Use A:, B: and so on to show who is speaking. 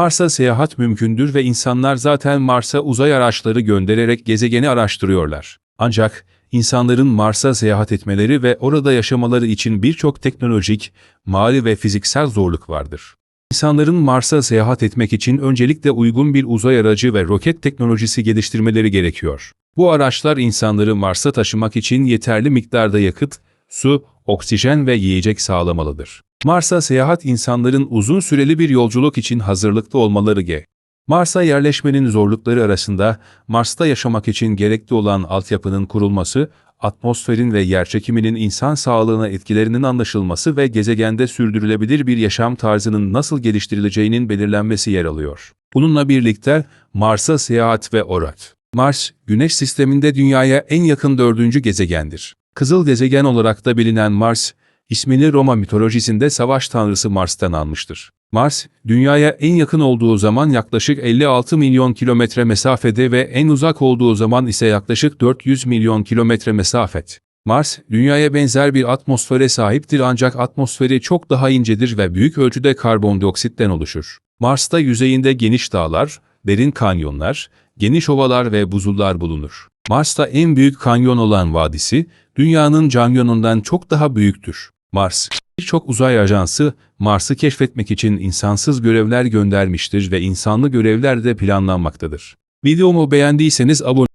A: Mars'a seyahat mümkündür ve insanlar zaten Mars'a uzay araçları göndererek gezegeni araştırıyorlar. Ancak insanların Mars'a seyahat etmeleri ve orada yaşamaları için birçok teknolojik, mali ve fiziksel zorluk vardır. İnsanların Mars'a seyahat etmek için öncelikle uygun bir uzay aracı ve roket teknolojisi geliştirmeleri gerekiyor. Bu araçlar insanları Mars'a taşımak için yeterli miktarda yakıt, su, oksijen ve yiyecek sağlamalıdır. Mars'a seyahat insanların uzun süreli bir yolculuk için hazırlıklı olmaları ge. Mars'a yerleşmenin zorlukları arasında Mars'ta yaşamak için gerekli olan altyapının kurulması, atmosferin ve yerçekiminin insan sağlığına etkilerinin anlaşılması ve gezegende sürdürülebilir bir yaşam tarzının nasıl geliştirileceğinin belirlenmesi yer alıyor. Bununla birlikte Mars'a seyahat ve orat. Mars, Güneş sisteminde Dünya'ya en yakın dördüncü gezegendir. Kızıl gezegen olarak da bilinen Mars, ismini Roma mitolojisinde savaş tanrısı Mars'tan almıştır. Mars, Dünya'ya en yakın olduğu zaman yaklaşık 56 milyon kilometre mesafede ve en uzak olduğu zaman ise yaklaşık 400 milyon kilometre mesafet. Mars, Dünya'ya benzer bir atmosfere sahiptir ancak atmosferi çok daha incedir ve büyük ölçüde karbondioksitten oluşur. Mars'ta yüzeyinde geniş dağlar, derin kanyonlar, geniş ovalar ve buzullar bulunur. Mars'ta en büyük kanyon olan vadisi, Dünya'nın canyonundan çok daha büyüktür. Mars, birçok uzay ajansı Mars'ı keşfetmek için insansız görevler göndermiştir ve insanlı görevler de planlanmaktadır. Videomu beğendiyseniz abone